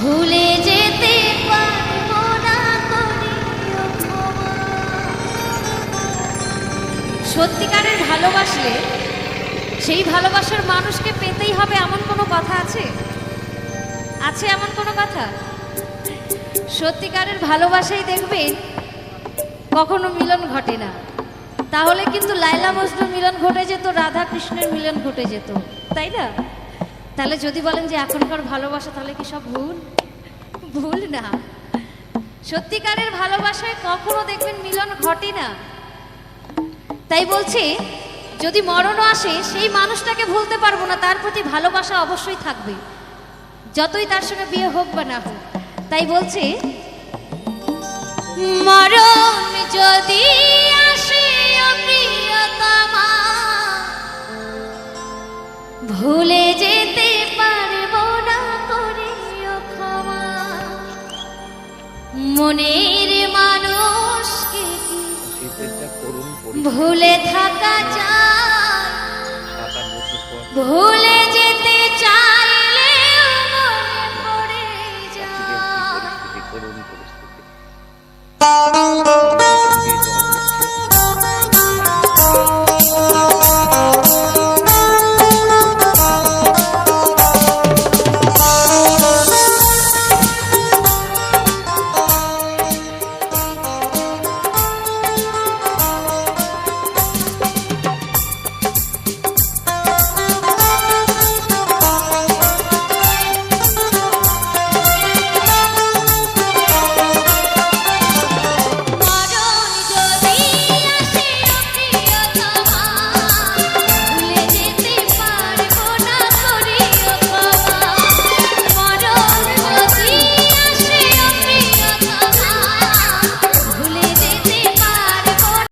ভুলে যেতে পারব না সত্যিকারের ভালোবাসলে সেই ভালোবাসার মানুষকে পেতেই হবে এমন কোনো কথা আছে? আছে এমন কোনো কথা? সত্যিকারের ভালোবাসাই দেখবেন কখনো মিলন ঘটে না। তাহলে কিন্তু লাইলা মজনুর মিলন ঘটে যেত রাধা কৃষ্ণের মিলন ঘটে যেত, তাই না? তাহলে যদি বলেন যে এখনকার ভালোবাসা, তাহলে কি সব ভুল? ভুল না। সত্যিকারের ভালোবাসায় কখনো দেখবেন মিলন ঘটে না। তাই বলছি, যদি মরণও আসে, সেই মানুষটাকে ভুলতে পারব না, তার প্রতি ভালোবাসা অবশ্যই থাকবে। যতই তার সঙ্গে বিয়ে হোক বা না হোক। তাই বলছি, মরণ যদি ভুলে যেতে মনের মানুষকে ভুলে থাকা যায় পর ভুলে